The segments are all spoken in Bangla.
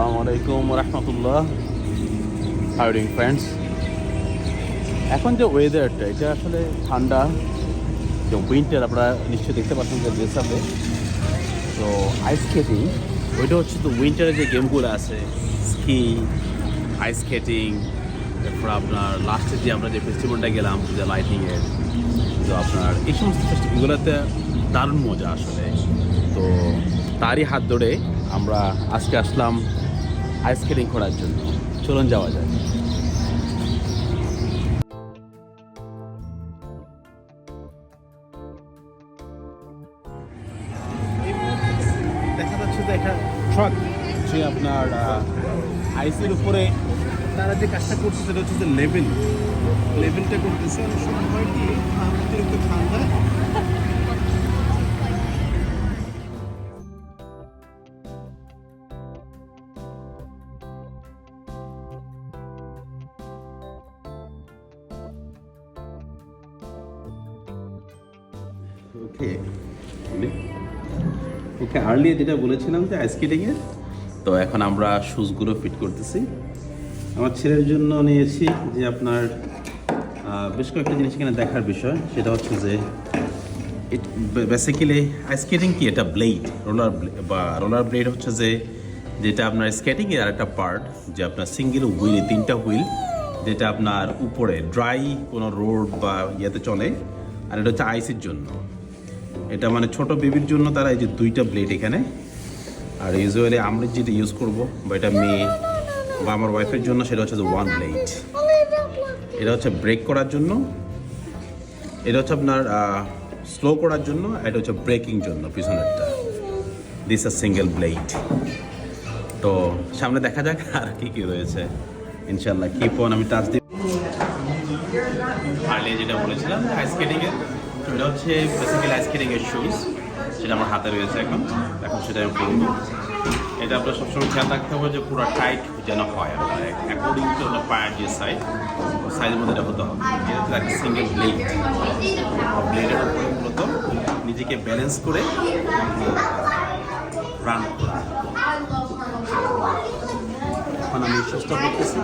আসসালামু আলাইকুম রহমতুল্লাহ। হাইডিং ফ্রেন্ডস এখন যে ওয়েদারটা এটা আসলে ঠান্ডা। যে উইন্টার আপনারা নিশ্চয়ই দেখতে পাচ্ছেন যে ড্রেসাপে তো আইস স্কেটিং ওইটা হচ্ছে তো উইন্টারে যে গেমগুলো আছে স্কি আইস স্কেটিং তারপর আপনার লাস্টে যে আমরা যে ফেস্টিভ্যালটা গেলাম, যে লাইটিংয়ের তো আপনার এই সমস্ত ফেস্টিভ্যালগুলোতে দারুণ মজা আসলে। তো তারই হাত ধরে আমরা আজকে আসলাম আইস স্কেটিং করার জন্য। চলুন যাওয়া যায় দেখা যাচ্ছে যে একটা ট্রাক যে আপনার আইসের উপরে তারা যে কাজটা করছে সেটা হচ্ছে যে লেভেল লেভেলটা করতেছে। অনেক সময় হয় কি অতিরিক্ত ঠান্ডা। ওকে ওকে আর্লি যেটা বলেছিলাম যে আইস স্কেটিংয়ের তো এখন আমরা শুজগুলো ফিট করতেছি। আমার ছেলের জন্য নিয়েছি যে আপনার বেশ কয়েকটা জিনিস এখানে দেখার বিষয়। সেটা হচ্ছে যে বেসিক্যালি আইস স্কেটিং কি? এটা ব্লেড রোলার বা রোলার ব্লেড হচ্ছে যে, যেটা আপনার স্কেটিংয়ের আর একটা পার্ট যে আপনার সিঙ্গেল হুইল তিনটা হুইল যেটা আপনার উপরে ড্রাই কোনো রোড বা ইয়েতে চলে, আর এটা হচ্ছে আইসের জন্য। এটা মানে ছোট বেবির জন্য তারা এই যে দুইটা ব্লেড এখানে। আর ইউজুয়ালি আমরা যেটা ইউজ করব, বা এটা মেয়ে, বা আমার ওয়াইফের জন্য, সেটা হচ্ছে ওয়ান ব্লেড এটা হচ্ছে ব্রেক করার জন্য। এটা হচ্ছে আপনার স্লো করার জন্য এটা হচ্ছে ব্রেকিং জন্য পিছনেরটা। দিস আর সিঙ্গেল ব্লেড তো সামনে দেখা যাক আর কি কি রয়েছে। ইনশাল্লাহ কি ফোন আমি টাচ দিব আর্লি যেটা বলেছিলাম আইস স্কেটিংয়ের তো এটা হচ্ছে বেসিক্যালি আইস স্কেটিংয়ের শুজ সেটা আমার হাতে রয়েছে এখন। এখন সেটা আমি পরবো। এটা আপনার সবসময় খেয়াল রাখতে হবে যে পুরো টাইট যেন হয় আপনার অ্যাকর্ডিং টু আপনার পায়ের যে সাইজ সাইজের মধ্যে এটা হতে হবে। এটা হচ্ছে একটা সিঙ্গেল ব্লেড ব্লেডের উপরে মূলত নিজেকে ব্যালেন্স করে রান করা। এখন আমি চেষ্টা করতেছি।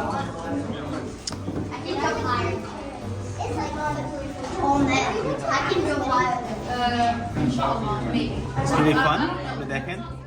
Uh, inshallah, maybe. It's really fun. But they can.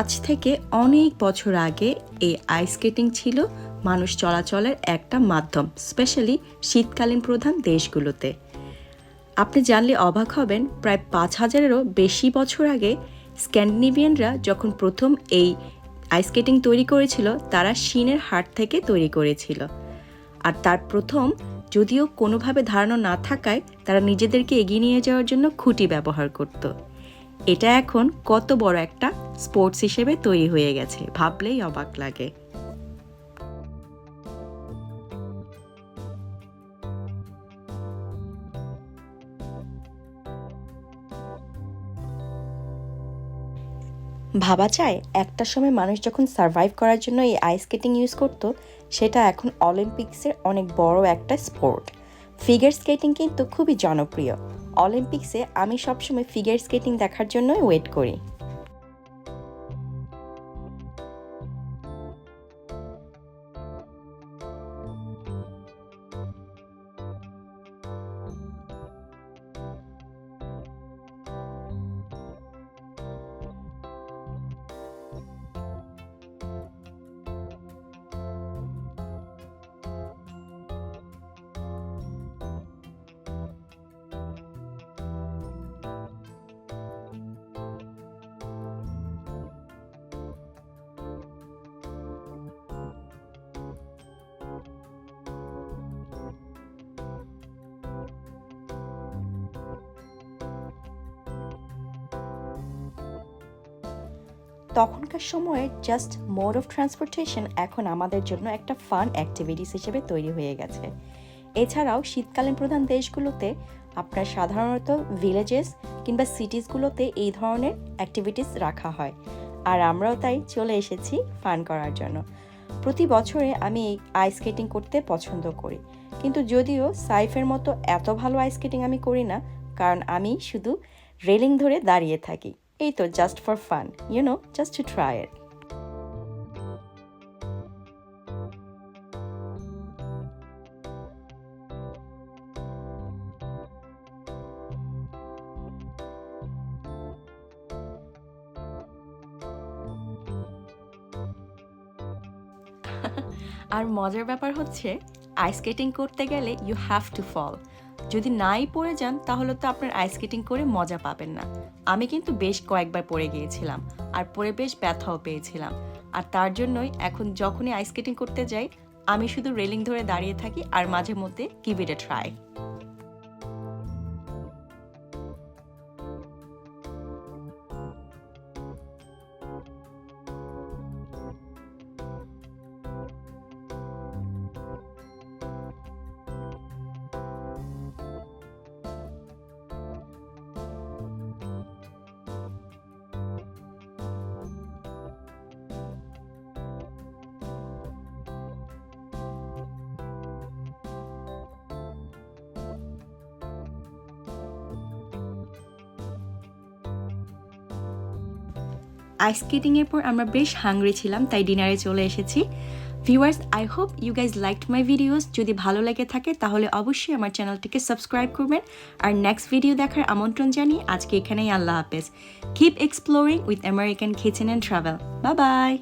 আজ থেকে অনেক বছর আগে এই আইস স্কেটিং ছিল মানুষ চলাচলের একটা মাধ্যম স্পেশালি শীতকালীন প্রধান দেশগুলোতে। আপনি জানলে অবাক হবেন, প্রায় পাঁচ হাজারেরও বেশি বছর আগে স্ক্যান্ডিনেভিয়ানরা যখন প্রথম এই আইস স্কেটিং তৈরি করেছিল, তারা চীনের হাট থেকে তৈরি করেছিল। আর তার প্রথম, যদিও কোনোভাবে ধারণা না থাকায় তারা নিজেদেরকে এগিয়ে নিয়ে যাওয়ার জন্য খুঁটি ব্যবহার করত। এটা এখন কত বড় একটা স্পোর্টস হিসেবে তৈরি হয়ে গেছে, ভাবলেই অবাক লাগে। ভাবা যায়, একটা সময় মানুষ যখন সার্ভাইভ করার জন্য এই আইস স্কেটিং ইউজ করতো, সেটা এখন অলিম্পিক্সের অনেক বড় একটা স্পোর্ট ফিগার স্কেটিং কিন্তু খুবই জনপ্রিয়। অলিম্পিক্সে আমি সবসময় ফিগার স্কেটিং দেখার জন্যই ওয়েট করি। তখনকার সময়ে জাস্ট মোড অফ ট্রান্সপোর্টেশন এখন আমাদের জন্য একটা ফান অ্যাক্টিভিটিস হিসেবে তৈরি হয়ে গেছে। এছাড়াও শীতকালীন প্রধান দেশগুলোতে আপনার সাধারণত ভিলেজেস কিংবা সিটিসগুলোতে এই ধরনের অ্যাক্টিভিটিস রাখা হয়। আর আমরাও তাই চলে এসেছি ফান করার জন্য। প্রতি বছরে আমি আইস স্কেটিং করতে পছন্দ করি। কিন্তু যদিও সাইফের মতো এত ভালো আইস স্কেটিং আমি করি না, কারণ আমি শুধু রেলিং ধরে দাঁড়িয়ে থাকি। এই তো just for fun you know just to try it আর মজার ব্যাপার হচ্ছে আইস স্কেটিং করতে গেলে ইউ হ্যাভ টু ফল যদি নাই পড়ে যান, তাহলে তো আপনার আইস স্কেটিং করে মজা পাবেন না। আমি কিন্তু বেশ কয়েকবার পড়ে গিয়েছিলাম, আর পরে বেশ ব্যথাও পেয়েছিলাম। আর তার জন্যই এখন যখনই আইস স্কেটিং করতে যাই, আমি শুধু রেলিং ধরে দাঁড়িয়ে থাকি, আর মাঝে মধ্যে কিবিটা ট্রাই আইস স্কেটিংয়ের পর আমরা বেশ হাংরি ছিলাম, তাই ডিনারে চলে এসেছি। Viewers I hope you guys liked my videos যদি ভালো লেগে থাকে, তাহলে অবশ্যই আমার চ্যানেলটিকে সাবস্ক্রাইব করবেন। আর নেক্সট ভিডিও দেখার আমন্ত্রণ জানিয়ে আজকে এখানেই আল্লাহ হাফেজ। Keep exploring with American kitchen and travel বা বাই